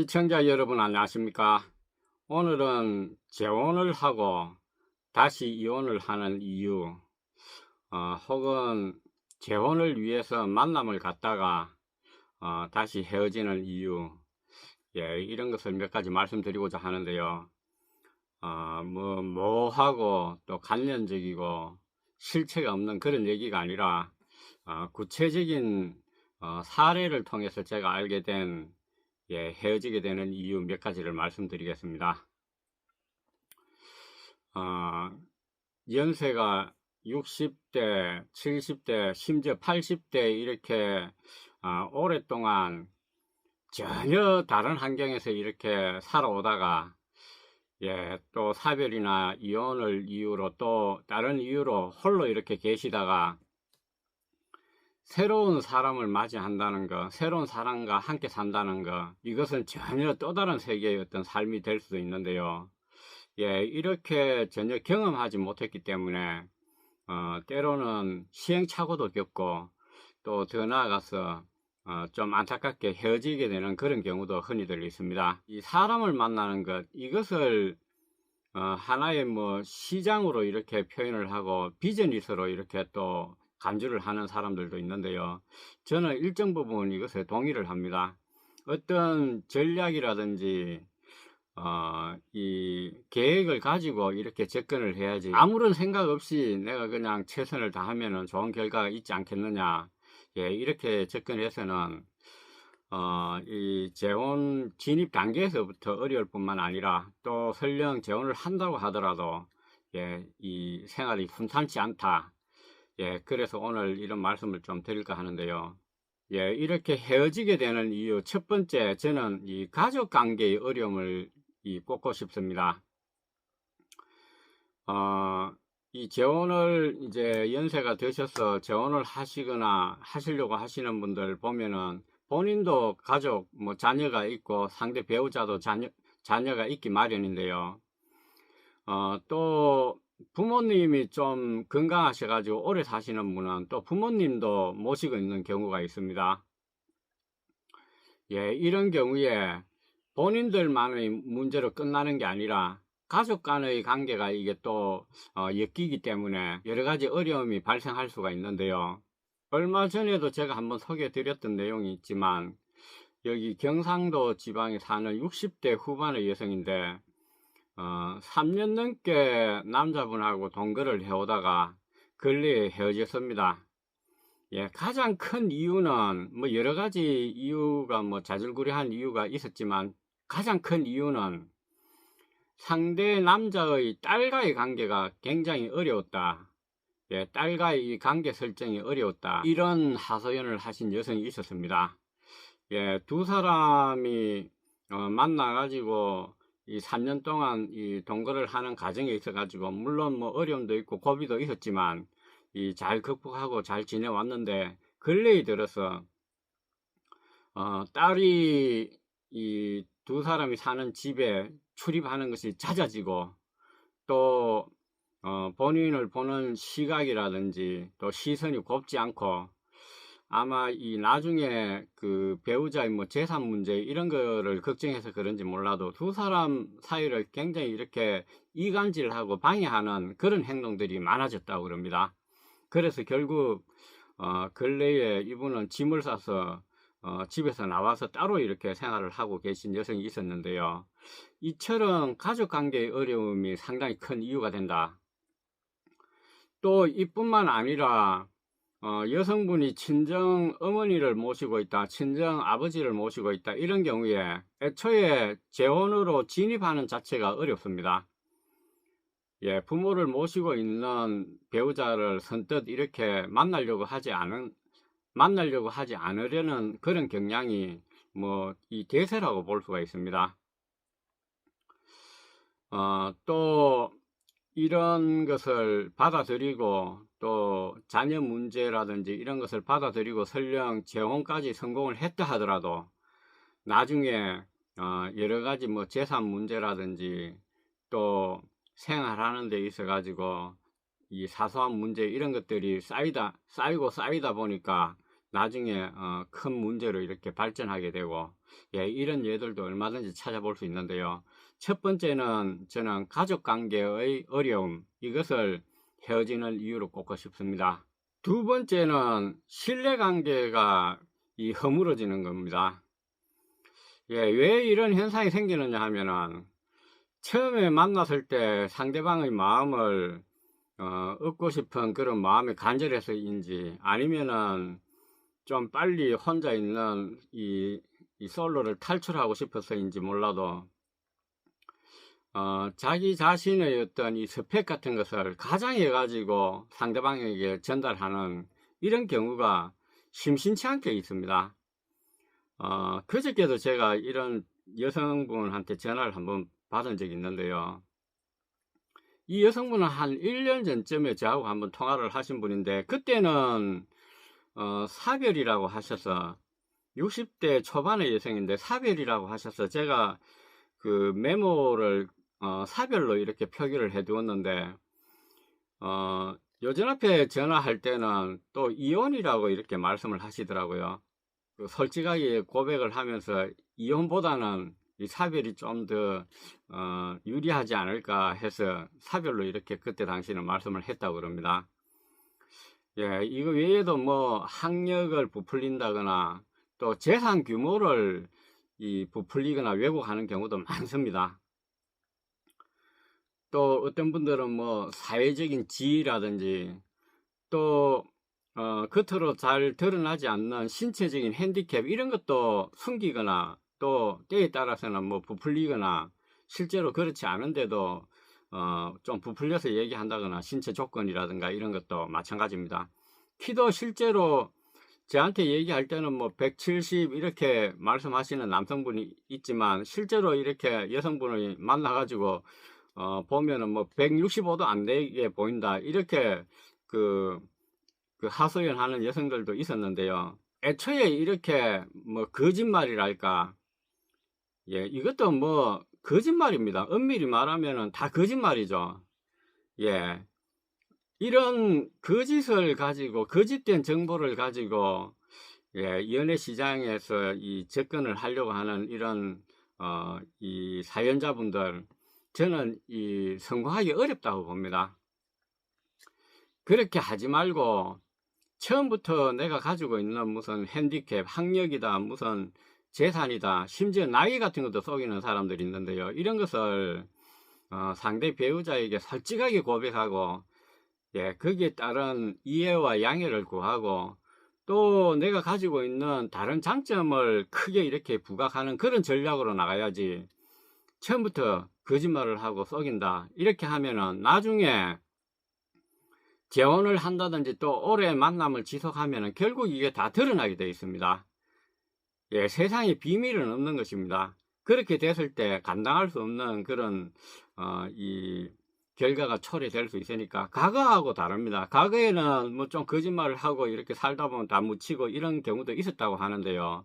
시청자 여러분 안녕하십니까? 오늘은 재혼을 하고 다시 이혼을 하는 이유 어, 혹은 재혼을 위해서 만남을 갖다가 어, 다시 헤어지는 이유 예, 이런 것을 몇 가지 말씀드리고자 하는데요. 어, 뭐 뭐하고 또 관련적이고 실체가 없는 그런 얘기가 아니라 어, 구체적인 어, 사례를 통해서 제가 알게 된 예, 헤어지게 되는 이유 몇 가지를 말씀드리겠습니다. 어, 연세가 60대, 70대, 심지어 80대 이렇게 어, 오랫동안 전혀 다른 환경에서 이렇게 살아오다가 예, 또 사별이나 이혼을 이유로 또 다른 이유로 홀로 이렇게 계시다가 새로운 사람을 맞이한다는 것, 새로운 사람과 함께 산다는 것, 이것은 전혀 또 다른 세계의 어떤 삶이 될 수도 있는데요. 예, 이렇게 전혀 경험하지 못했기 때문에, 어, 때로는 시행착오도 겪고, 또 더 나아가서, 어, 좀 안타깝게 헤어지게 되는 그런 경우도 흔히들 있습니다. 이 사람을 만나는 것, 이것을, 어, 하나의 뭐 시장으로 이렇게 표현을 하고, 비즈니스로 이렇게 또 간주를 하는 사람들도 있는데요. 저는 일정 부분 이것에 동의를 합니다. 어떤 전략이라든지 어, 이 계획을 가지고 이렇게 접근을 해야지 아무런 생각 없이 내가 그냥 최선을 다하면 좋은 결과가 있지 않겠느냐 예, 이렇게 접근해서는 어, 이 재혼 진입 단계에서부터 어려울 뿐만 아니라 또 설령 재혼을 한다고 하더라도 예, 이 생활이 순탄치 않다 예, 그래서 오늘 이런 말씀을 좀 드릴까 하는데요. 예, 이렇게 헤어지게 되는 이유 첫 번째 저는 이 가족 관계의 어려움을 이 꼽고 싶습니다. 어, 이 재혼을 이제 연세가 드셔서 재혼을 하시거나 하시려고 하시는 분들 보면은 본인도 가족 뭐 자녀가 있고 상대 배우자도 자녀 자녀가 있기 마련인데요. 어, 또 부모님이 좀 건강하셔가지고 오래 사시는 분은 또 부모님도 모시고 있는 경우가 있습니다. 예, 이런 경우에 본인들만의 문제로 끝나는 게 아니라 가족 간의 관계가 이게 또 어, 엮이기 때문에 여러 가지 어려움이 발생할 수가 있는데요. 얼마 전에도 제가 한번 소개해 드렸던 내용이 있지만 여기 경상도 지방에 사는 60대 후반의 여성인데 어, 3년 넘게 남자분하고 동거를 해오다가 근래에 헤어졌습니다. 예, 가장 큰 이유는 뭐 여러 가지 이유가 뭐 자질구레한 이유가 있었지만 가장 큰 이유는 상대 남자의 딸과의 관계가 굉장히 어려웠다. 예, 딸과의 이 관계 설정이 어려웠다. 이런 하소연을 하신 여성이 있었습니다. 예, 두 사람이 어, 만나가지고 이 3년 동안 이 동거를 하는 과정에 있어 가지고 물론 뭐 어려움도 있고 고비도 있었지만 이 잘 극복하고 잘 지내왔는데 근래에 들어서 어 딸이 이 두 사람이 사는 집에 출입하는 것이 잦아지고 또 어, 본인을 보는 시각이라든지 또 시선이 곱지 않고 아마 이 나중에 그 배우자의 뭐 재산 문제 이런 거를 걱정해서 그런지 몰라도 두 사람 사이를 굉장히 이렇게 이간질하고 방해하는 그런 행동들이 많아졌다고 그럽니다. 그래서 결국 어 근래에 이분은 짐을 싸서 어 집에서 나와서 따로 이렇게 생활을 하고 계신 여성이 있었는데요. 이처럼 가족 관계의 어려움이 상당히 큰 이유가 된다. 또 이뿐만 아니라 어, 여성분이 친정 어머니를 모시고 있다, 친정 아버지를 모시고 있다, 이런 경우에 애초에 재혼으로 진입하는 자체가 어렵습니다. 예, 부모를 모시고 있는 배우자를 선뜻 이렇게 만나려고 하지 않은, 만나려고 하지 않으려는 그런 경향이 뭐, 이 대세라고 볼 수가 있습니다. 어, 또, 이런 것을 받아들이고 또 자녀 문제라든지 이런 것을 받아들이고 설령 재혼까지 성공을 했다 하더라도 나중에 어 여러 가지 뭐 재산 문제라든지 또 생활하는 데 있어 가지고 이 사소한 문제 이런 것들이 쌓이다 쌓이고 쌓이다 보니까 나중에 어 큰 문제로 이렇게 발전하게 되고 예, 이런 예들도 얼마든지 찾아볼 수 있는데요. 첫 번째는 저는 가족 관계의 어려움, 이것을 헤어지는 이유로 꼽고 싶습니다. 두 번째는 신뢰 관계가 이 허물어지는 겁니다. 예, 왜 이런 현상이 생기느냐 하면은 처음에 만났을 때 상대방의 마음을 어, 얻고 싶은 그런 마음이 간절해서인지 아니면은 좀 빨리 혼자 있는 이, 이 솔로를 탈출하고 싶어서인지 몰라도 어, 자기 자신의 어떤 이 스펙 같은 것을 가장해 가지고 상대방에게 전달하는 이런 경우가 심심치 않게 있습니다. 어, 그저께도 제가 이런 여성분한테 전화를 한번 받은 적이 있는데요. 이 여성분은 한 1년 전쯤에 저하고 한번 통화를 하신 분인데, 그때는, 어, 사별이라고 하셔서, 60대 초반의 여성인데, 사별이라고 하셔서, 제가 그 메모를, 어, 사별로 이렇게 표기를 해 두었는데, 어, 요전 앞에 전화할 때는 또 이혼이라고 이렇게 말씀을 하시더라고요. 그 솔직하게 고백을 하면서 이혼보다는 이 사별이 좀더 어, 유리하지 않을까 해서 사별로 이렇게 그때 당시는 말씀을 했다고 그럽니다. 예, 이거 외에도 뭐 학력을 부풀린다거나 또 재산 규모를 이 부풀리거나 왜곡하는 경우도 많습니다. 또 어떤 분들은 뭐 사회적인 지위라든지 또 어, 겉으로 잘 드러나지 않는 신체적인 핸디캡 이런 것도 숨기거나 또 때에 따라서는 뭐 부풀리거나 실제로 그렇지 않은데도 어, 좀 부풀려서 얘기한다거나 신체 조건이라든가 이런 것도 마찬가지입니다. 키도 실제로 저한테 얘기할 때는 뭐 170 이렇게 말씀하시는 남성분이 있지만 실제로 이렇게 여성분을 만나가지고 어, 보면은 뭐 165도 안 되게 보인다 이렇게 그, 그 하소연하는 여성들도 있었는데요. 애초에 이렇게 뭐 거짓말이랄까 예, 이것도 뭐 거짓말입니다. 엄밀히 말하면은 다 거짓말이죠. 예. 이런 거짓을 가지고 거짓된 정보를 가지고 예, 연애 시장에서 이 접근을 하려고 하는 이런 어, 이 사연자분들 저는 이 성공하기 어렵다고 봅니다. 그렇게 하지 말고 처음부터 내가 가지고 있는 무슨 핸디캡, 학력이다, 무슨 재산이다, 심지어 나이 같은 것도 속이는 사람들이 있는데요. 이런 것을 어, 상대 배우자에게 솔직하게 고백하고 예, 거기에 따른 이해와 양해를 구하고 또 내가 가지고 있는 다른 장점을 크게 이렇게 부각하는 그런 전략으로 나가야지 처음부터 거짓말을 하고 속인다 이렇게 하면은 나중에 재혼을 한다든지 또 오래 만남을 지속하면은 결국 이게 다 드러나게 되어 있습니다. 예, 세상에 비밀은 없는 것입니다. 그렇게 됐을 때 감당할 수 없는 그런 어, 이 결과가 초래될 수 있으니까 과거하고 다릅니다. 과거에는 뭐 좀 거짓말을 하고 이렇게 살다 보면 다 묻히고 이런 경우도 있었다고 하는데요.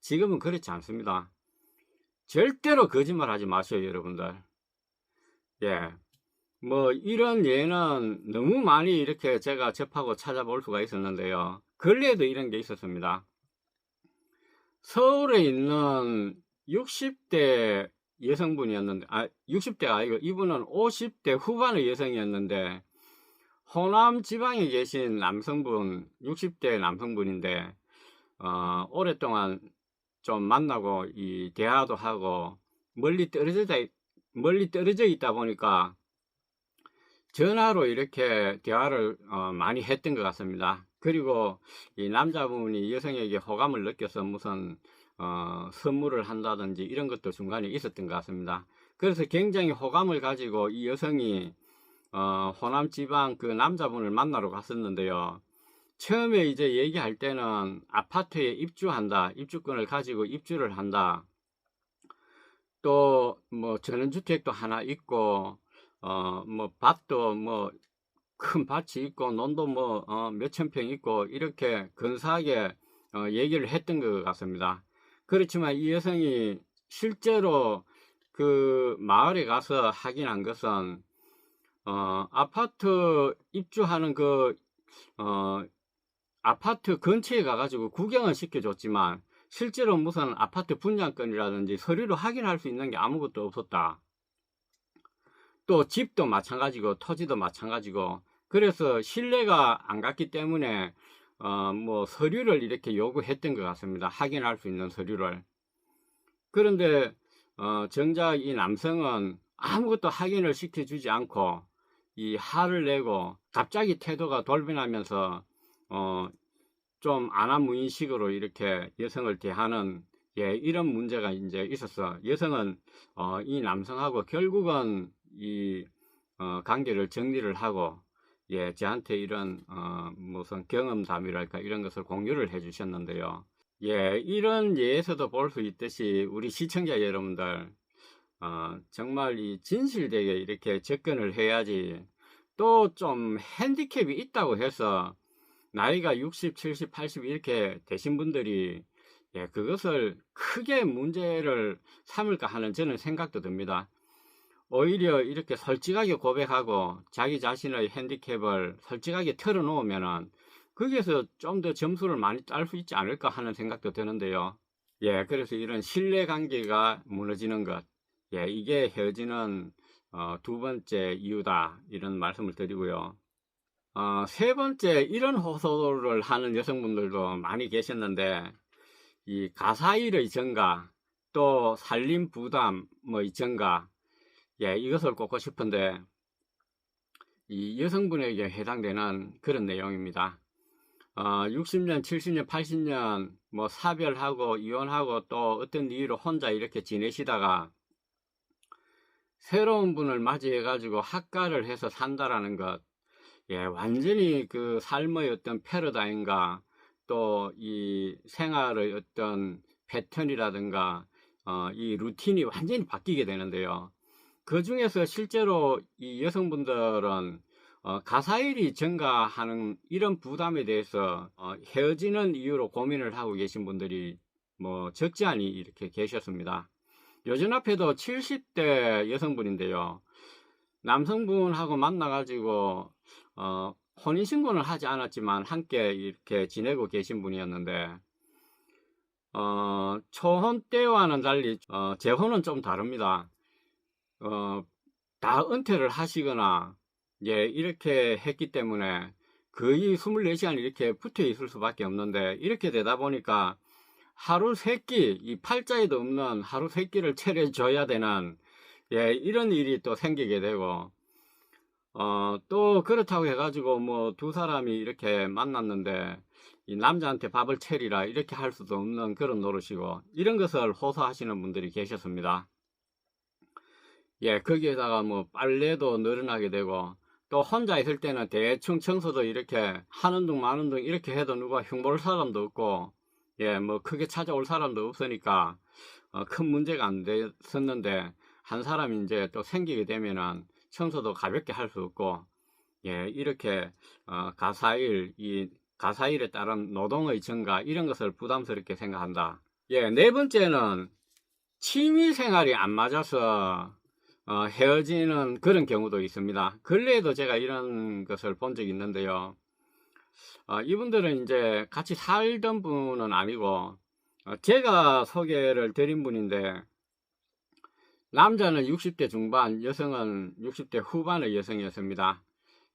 지금은 그렇지 않습니다. 절대로 거짓말 하지 마세요, 여러분들. 예. 뭐 이런 예는 너무 많이 이렇게 제가 접하고 찾아볼 수가 있었는데요. 근래에도 이런 게 있었습니다. 서울에 있는 60대 여성분이었는데, 아, 60대가 아니고 이분은 50대 후반의 여성이었는데, 호남 지방에 계신 남성분, 60대 남성분인데, 어, 오랫동안 좀 만나고, 이, 대화도 하고, 멀리 떨어져, 멀리 떨어져 있다 보니까, 전화로 이렇게 대화를 어, 많이 했던 것 같습니다. 그리고 이 남자분이 여성에게 호감을 느껴서 무슨 어, 선물을 한다든지 이런 것도 중간에 있었던 것 같습니다. 그래서 굉장히 호감을 가지고 이 여성이 어, 호남 지방 그 남자분을 만나러 갔었는데요. 처음에 이제 얘기할 때는 아파트에 입주한다, 입주권을 가지고 입주를 한다. 또 뭐 전원주택도 하나 있고 어, 뭐, 밭도 뭐, 큰 밭이 있고, 논도 뭐, 어, 몇천 평 있고, 이렇게 근사하게, 어, 얘기를 했던 것 같습니다. 그렇지만 이 여성이 실제로 그 마을에 가서 확인한 것은, 어, 아파트 입주하는 그, 어, 아파트 근처에 가가지고 구경을 시켜줬지만, 실제로 무슨 아파트 분양권이라든지 서류로 확인할 수 있는 게 아무것도 없었다. 또 집도 마찬가지고 토지도 마찬가지고 그래서 신뢰가 안 갔기 때문에 어, 뭐 서류를 이렇게 요구했던 것 같습니다. 확인할 수 있는 서류를. 그런데 어, 정작 이 남성은 아무것도 확인을 시켜주지 않고 이 화를 내고 갑자기 태도가 돌변하면서 어, 좀 안하무인식으로 이렇게 여성을 대하는 예, 이런 문제가 이제 있었어. 여성은 어, 이 남성하고 결국은 이 어, 관계를 정리를 하고 예, 저한테 이런 어, 무슨 경험담이랄까 이런 것을 공유를 해 주셨는데요. 예, 이런 예에서도 볼 수 있듯이 우리 시청자 여러분들 어, 정말 이 진실되게 이렇게 접근을 해야지 또 좀 핸디캡이 있다고 해서 나이가 60, 70, 80 이렇게 되신 분들이 예, 그것을 크게 문제를 삼을까 하는 저는 생각도 듭니다. 오히려 이렇게 솔직하게 고백하고 자기 자신의 핸디캡을 솔직하게 털어놓으면은 거기에서 좀 더 점수를 많이 딸 수 있지 않을까 하는 생각도 드는데요. 예, 그래서 이런 신뢰 관계가 무너지는 것, 예, 이게 헤어지는 어, 두 번째 이유다 이런 말씀을 드리고요. 어, 세 번째 이런 호소를 하는 여성분들도 많이 계셨는데 이 가사일의 증가 또 살림 부담의 뭐 증가 예, 이것을 꼽고 싶은데 이 여성분에게 해당되는 그런 내용입니다. 어, 60년, 70년, 80년 뭐 사별하고 이혼하고 또 어떤 이유로 혼자 이렇게 지내시다가 새로운 분을 맞이해 가지고 학가를 해서 산다라는 것 예, 완전히 그 삶의 어떤 패러다임과 또 이 생활의 어떤 패턴이라든가 어, 이 루틴이 완전히 바뀌게 되는데요. 그 중에서 실제로 이 여성분들은 어, 가사일이 증가하는 이런 부담에 대해서 어, 헤어지는 이유로 고민을 하고 계신 분들이 뭐 적지 않이 이렇게 계셨습니다. 요즘 앞에도 70대 여성분인데요. 남성분하고 만나가지고 어, 혼인신고는 하지 않았지만 함께 이렇게 지내고 계신 분이었는데 어, 초혼 때와는 달리 어, 재혼은 좀 다릅니다. 어, 다 은퇴를 하시거나 예, 이렇게 했기 때문에 거의 24시간 이렇게 붙어 있을 수밖에 없는데 이렇게 되다 보니까 하루 세끼 이 팔자에도 없는 하루 세끼를 차려줘야 되는 예, 이런 일이 또 생기게 되고 어, 또 그렇다고 해가지고 뭐 두 사람이 이렇게 만났는데 이 남자한테 밥을 차리라 이렇게 할 수도 없는 그런 노릇이고 이런 것을 호소하시는 분들이 계셨습니다. 예, 거기에다가 뭐 빨래도 늘어나게 되고 또 혼자 있을 때는 대충 청소도 이렇게 하는 둥 마는 둥 이렇게 해도 누가 흉볼 사람도 없고 예, 뭐 크게 찾아올 사람도 없으니까 어, 큰 문제가 안 됐었는데 한 사람이 이제 또 생기게 되면은 청소도 가볍게 할수 없고 예, 이렇게 어, 가사일 이 가사일에 따른 노동의 증가 이런 것을 부담스럽게 생각한다. 예, 네 번째는 취미 생활이 안 맞아서 어, 헤어지는 그런 경우도 있습니다. 근래에도 제가 이런 것을 본 적이 있는데요. 어, 이분들은 이제 같이 살던 분은 아니고 어, 제가 소개를 드린 분인데 남자는 60대 중반, 여성은 60대 후반의 여성이었습니다.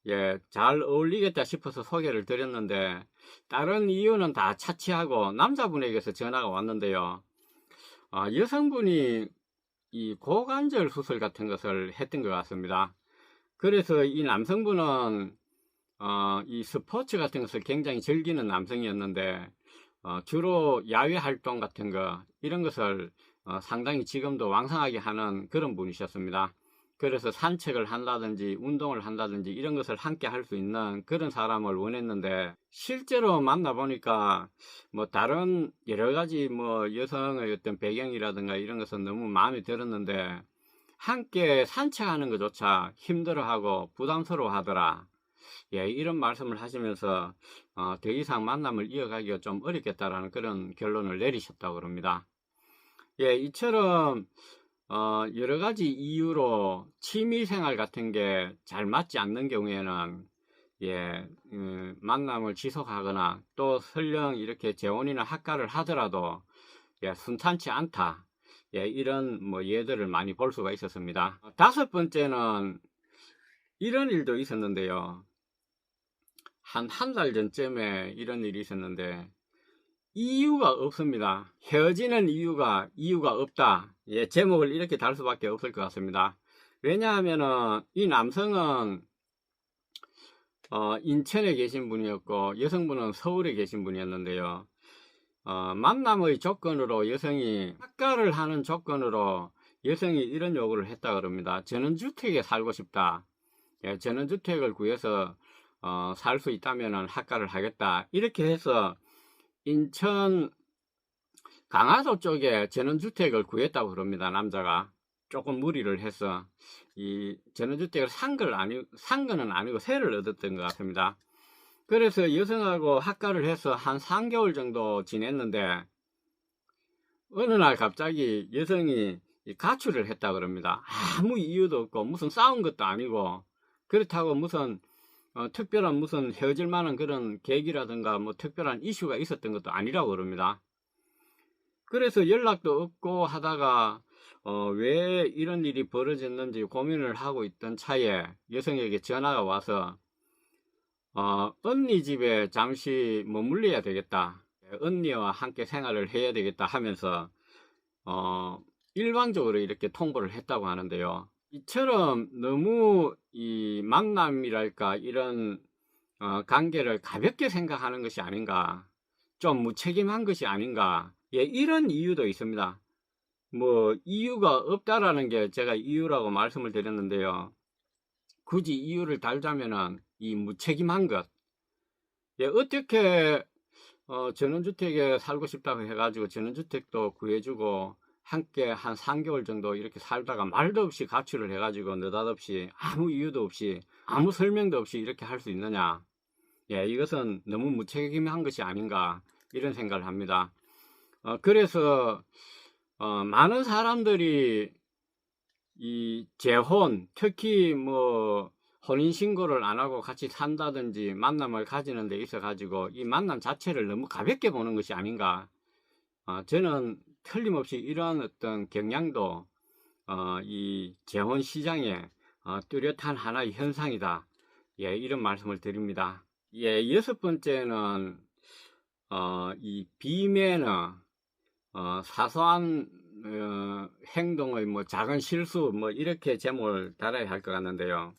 예, 잘 어울리겠다 싶어서 소개를 드렸는데 다른 이유는 다 차치하고 남자분에게서 전화가 왔는데요. 어, 여성분이 이 고관절 수술 같은 것을 했던 것 같습니다. 그래서 이 남성분은 어, 이 스포츠 같은 것을 굉장히 즐기는 남성이었는데 어, 주로 야외 활동 같은 거 이런 것을 어, 상당히 지금도 왕성하게 하는 그런 분이셨습니다. 그래서 산책을 한다든지 운동을 한다든지 이런 것을 함께 할 수 있는 그런 사람을 원했는데 실제로 만나보니까 뭐 다른 여러 가지 뭐 여성의 어떤 배경이라든가 이런 것은 너무 마음에 들었는데 함께 산책하는 것조차 힘들어하고 부담스러워 하더라. 예, 이런 말씀을 하시면서 어, 더 이상 만남을 이어가기가 좀 어렵겠다라는 그런 결론을 내리셨다고 그럽니다. 예, 이처럼 어, 여러 가지 이유로 취미 생활 같은 게 잘 맞지 않는 경우에는 예, 음, 만남을 지속하거나 또 설령 이렇게 재혼이나 학가를 하더라도 예, 순탄치 않다. 예, 이런 뭐 예들을 많이 볼 수가 있었습니다. 다섯 번째는 이런 일도 있었는데요. 한 한 달 전쯤에 이런 일이 있었는데 이유가 없습니다. 헤어지는 이유가 이유가 없다. 예, 제목을 이렇게 달 수밖에 없을 것 같습니다. 왜냐하면은 이 남성은 어, 인천에 계신 분이었고 여성분은 서울에 계신 분이었는데요. 어, 만남의 조건으로 여성이 학가를 하는 조건으로 여성이 이런 요구를 했다 그럽니다. 저는 주택에 살고 싶다. 예, 저는 주택을 구해서 어, 살 수 있다면 학가를 하겠다. 이렇게 해서 인천 강화도 쪽에 전원주택을 구했다고 그럽니다. 남자가 조금 무리를 해서 이 전원주택을 산 걸 아니 산 거는 아니고 세를 얻었던 것 같습니다. 그래서 여성하고 학가를 해서 한 3개월 정도 지냈는데 어느 날 갑자기 여성이 이 가출을 했다 그럽니다. 아무 이유도 없고 무슨 싸운 것도 아니고 그렇다고 무슨 어, 특별한 무슨 헤어질 만한 그런 계기라든가 뭐 특별한 이슈가 있었던 것도 아니라고 그럽니다. 그래서 연락도 없고 하다가 어, 왜 이런 일이 벌어졌는지 고민을 하고 있던 차에 여성에게 전화가 와서 어, 언니 집에 잠시 머물러야 되겠다. 언니와 함께 생활을 해야 되겠다 하면서 어, 일방적으로 이렇게 통보를 했다고 하는데요. 이처럼 너무 이 만남이랄까 이런 어, 관계를 가볍게 생각하는 것이 아닌가 좀 무책임한 것이 아닌가 예, 이런 이유도 있습니다. 뭐 이유가 없다라는 게 제가 이유라고 말씀을 드렸는데요. 굳이 이유를 달자면은 이 무책임한 것. 예, 어떻게 어, 전원주택에 살고 싶다고 해가지고 전원주택도 구해주고 함께 한 3개월 정도 이렇게 살다가 말도 없이 가출을 해가지고 느닷없이 아무 이유도 없이 아무 설명도 없이 이렇게 할 수 있느냐. 예 이것은 너무 무책임한 것이 아닌가 이런 생각을 합니다. 어, 그래서 어, 많은 사람들이 이 재혼 특히 뭐 혼인 신고를 안 하고 같이 산다든지 만남을 가지는 데 있어 가지고 이 만남 자체를 너무 가볍게 보는 것이 아닌가. 어, 저는 틀림없이 이러한 어떤 경향도 어, 이 재혼 시장에 어, 뚜렷한 하나의 현상이다. 예, 이런 말씀을 드립니다. 예, 여섯 번째는 어, 이 비매너 어, 사소한 어, 행동의 뭐 작은 실수 뭐 이렇게 제목을 달아야 할 것 같는데요.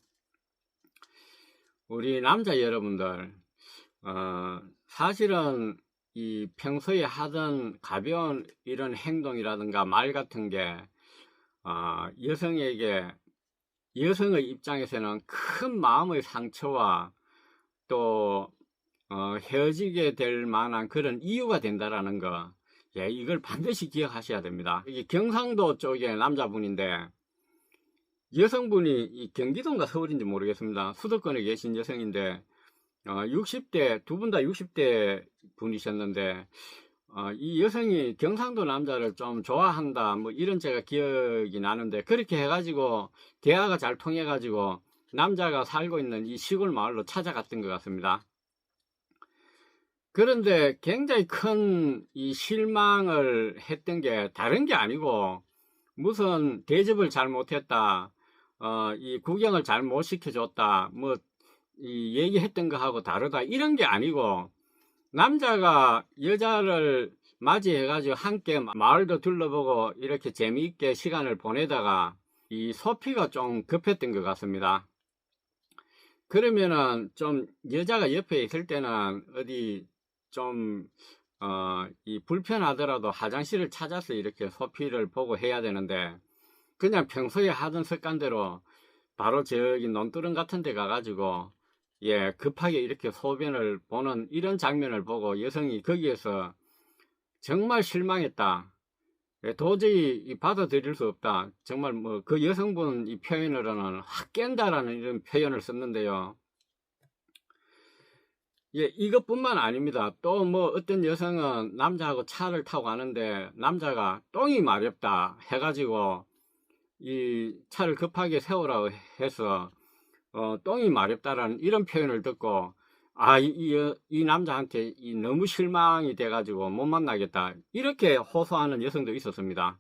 우리 남자 여러분들 어, 사실은 이 평소에 하던 가벼운 이런 행동이라든가 말 같은 게 어, 여성에게 여성의 입장에서는 큰 마음의 상처와 또 어, 헤어지게 될 만한 그런 이유가 된다라는 거 예, 이걸 반드시 기억하셔야 됩니다. 이게 경상도 쪽의 남자분인데 여성분이 이 경기도인가 서울인지 모르겠습니다. 수도권에 계신 여성인데 어, 60대 두 분 다 60대 분이셨는데 어, 이 여성이 경상도 남자를 좀 좋아한다 뭐 이런 제가 기억이 나는데 그렇게 해가지고 대화가 잘 통해가지고 남자가 살고 있는 이 시골 마을로 찾아갔던 것 같습니다. 그런데 굉장히 큰 이 실망을 했던 게 다른 게 아니고 무슨 대접을 잘 못했다, 어, 이 구경을 잘 못 시켜줬다, 뭐, 이 얘기했던 거하고 다르다, 이런 게 아니고 남자가 여자를 맞이해가지고 함께 마을도 둘러보고 이렇게 재미있게 시간을 보내다가 이 소피가 좀 급했던 것 같습니다. 그러면은 좀 여자가 옆에 있을 때는 어디 좀, 어, 이 불편하더라도 화장실을 찾아서 이렇게 소피를 보고 해야 되는데 그냥 평소에 하던 습관대로 바로 저기 논두렁 같은 데 가가지고 예, 급하게 이렇게 소변을 보는 이런 장면을 보고 여성이 거기에서 정말 실망했다. 예, 도저히 받아들일 수 없다. 정말 뭐 그 여성분 이 표현으로는 확 깬다라는 이런 표현을 썼는데요. 예, 이것뿐만 아닙니다. 또 뭐 어떤 여성은 남자하고 차를 타고 가는데 남자가 똥이 마렵다 해가지고 이 차를 급하게 세우라고 해서 어, 똥이 마렵다라는 이런 표현을 듣고 아, 이, 이, 이 남자한테 이 너무 실망이 돼가지고 못 만나겠다. 이렇게 호소하는 여성도 있었습니다.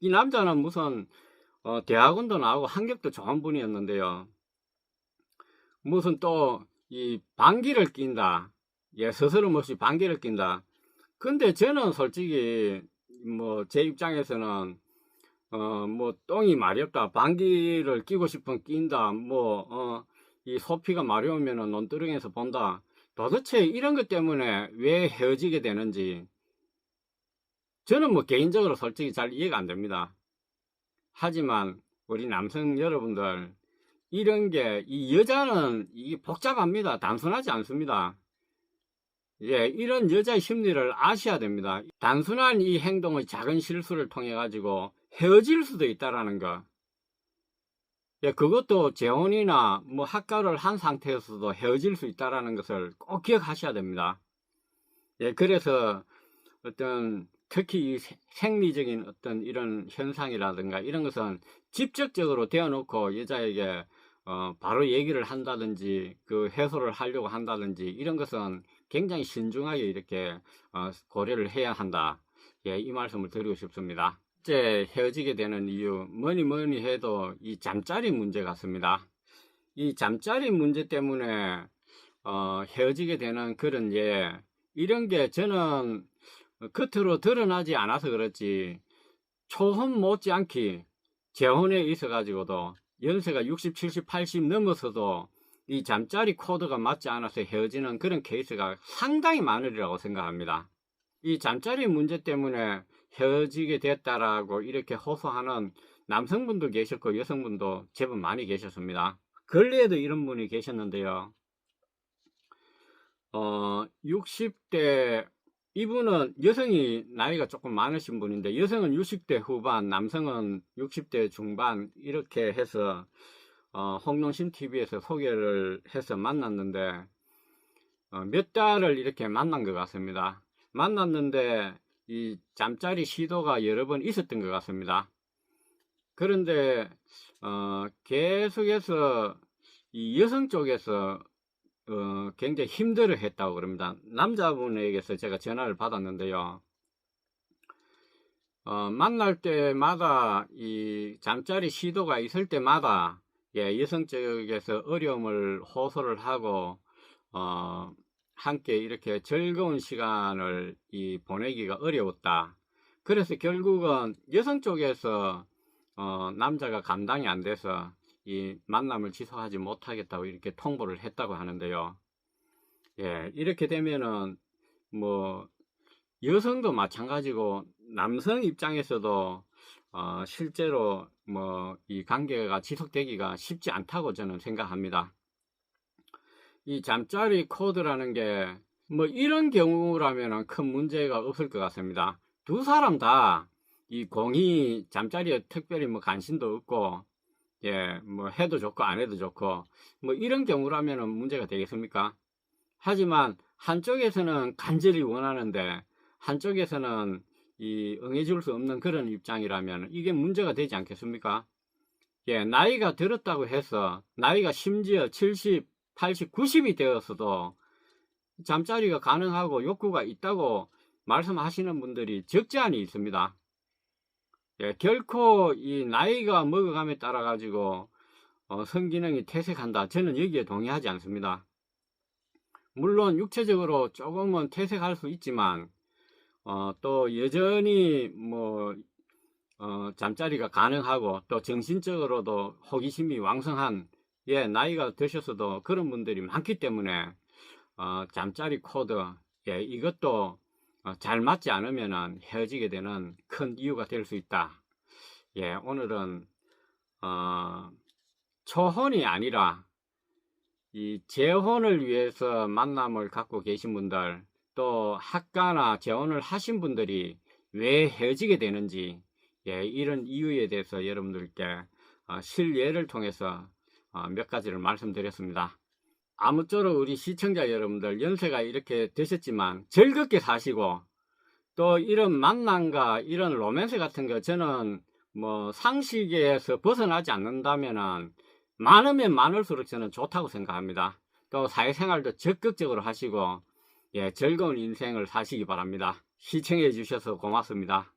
이 남자는 무슨, 어, 대학원도 나오고 학력도 좋은 분이었는데요. 무슨 또, 이 방귀를 낀다. 예, 스스럼 없이 방귀를 낀다. 근데 저는 솔직히, 뭐, 제 입장에서는, 어, 뭐, 똥이 마렵다. 방귀를 끼고 싶으면 낀다. 뭐, 어, 이 소피가 마려우면은 논두렁에서 본다. 도대체 이런 것 때문에 왜 헤어지게 되는지 저는 뭐 개인적으로 솔직히 잘 이해가 안 됩니다. 하지만 우리 남성 여러분들 이런 게 이 여자는 이게 복잡합니다. 단순하지 않습니다. 예, 이런 여자의 심리를 아셔야 됩니다. 단순한 이 행동의 작은 실수를 통해 가지고 헤어질 수도 있다라는 거. 예, 그것도 재혼이나 뭐 학가를 한 상태에서도 헤어질 수 있다라는 것을 꼭 기억하셔야 됩니다. 예, 그래서 어떤 특히 생리적인 어떤 이런 현상이라든가 이런 것은 직접적으로 대어놓고 여자에게 어, 바로 얘기를 한다든지 그 해소를 하려고 한다든지 이런 것은 굉장히 신중하게 이렇게 어, 고려를 해야 한다. 예, 이 말씀을 드리고 싶습니다. 이제 헤어지게 되는 이유 뭐니 뭐니 해도 이 잠자리 문제 같습니다. 이 잠자리 문제 때문에 어, 헤어지게 되는 그런 예 이런 게 저는 겉으로 드러나지 않아서 그렇지 초혼 못지않게 재혼에 있어 가지고도 연세가 60, 70, 80 넘어서도 이 잠자리 코드가 맞지 않아서 헤어지는 그런 케이스가 상당히 많으리라고 생각합니다. 이 잠자리 문제 때문에 헤어지게 됐다라고 이렇게 호소하는 남성분도 계셨고 여성분도 제법 많이 계셨습니다. 근래에도 이런 분이 계셨는데요. 어, 60대 이분은 여성이 나이가 조금 많으신 분인데 여성은 60대 후반, 남성은 60대 중반 이렇게 해서 어, 홍농심 TV에서 소개를 해서 만났는데 어, 몇 달을 이렇게 만난 것 같습니다. 만났는데 이 잠자리 시도가 여러 번 있었던 것 같습니다. 그런데 어, 계속해서 이 여성 쪽에서 어, 굉장히 힘들어 했다고 그럽니다. 남자분에게서 제가 전화를 받았는데요. 어, 만날 때마다 이 잠자리 시도가 있을 때마다 예, 여성 쪽에서 어려움을 호소를 하고 어, 함께 이렇게 즐거운 시간을 이 보내기가 어려웠다. 그래서 결국은 여성 쪽에서 어, 남자가 감당이 안 돼서 이 만남을 지속하지 못하겠다고 이렇게 통보를 했다고 하는데요. 예, 이렇게 되면은 뭐 여성도 마찬가지고 남성 입장에서도 어, 실제로 뭐 이 관계가 지속되기가 쉽지 않다고 저는 생각합니다. 이 잠자리 코드라는 게 뭐 이런 경우라면 큰 문제가 없을 것 같습니다. 두 사람 다 이 공이 잠자리에 특별히 뭐 관심도 없고 예, 뭐 해도 좋고 안 해도 좋고 뭐 이런 경우라면 문제가 되겠습니까? 하지만 한쪽에서는 간절히 원하는데 한쪽에서는 이 응해줄 수 없는 그런 입장이라면 이게 문제가 되지 않겠습니까? 예, 나이가 들었다고 해서 나이가 심지어 70, 80, 90이 되었어도 잠자리가 가능하고 욕구가 있다고 말씀하시는 분들이 적지 않이 있습니다. 예, 결코 이 나이가 먹어감에 따라 가지고 어, 성기능이 퇴색한다. 저는 여기에 동의하지 않습니다. 물론 육체적으로 조금은 퇴색할 수 있지만 어, 또 여전히 뭐 어, 잠자리가 가능하고 또 정신적으로도 호기심이 왕성한 예, 나이가 드셨어도 그런 분들이 많기 때문에 어, 잠자리 코드 예, 이것도 어, 잘 맞지 않으면 헤어지게 되는 큰 이유가 될 수 있다. 예, 오늘은 어, 초혼이 아니라 이 재혼을 위해서 만남을 갖고 계신 분들 또 학가나 재혼을 하신 분들이 왜 헤어지게 되는지 예, 이런 이유에 대해서 여러분들께 어, 실예를 통해서 어, 몇 가지를 말씀드렸습니다. 아무쪼록 우리 시청자 여러분들 연세가 이렇게 되셨지만 즐겁게 사시고 또 이런 만남과 이런 로맨스 같은 거 저는 뭐 상식에서 벗어나지 않는다면은 많으면 많을수록 저는 좋다고 생각합니다. 또 사회생활도 적극적으로 하시고 예, 즐거운 인생을 사시기 바랍니다. 시청해 주셔서 고맙습니다.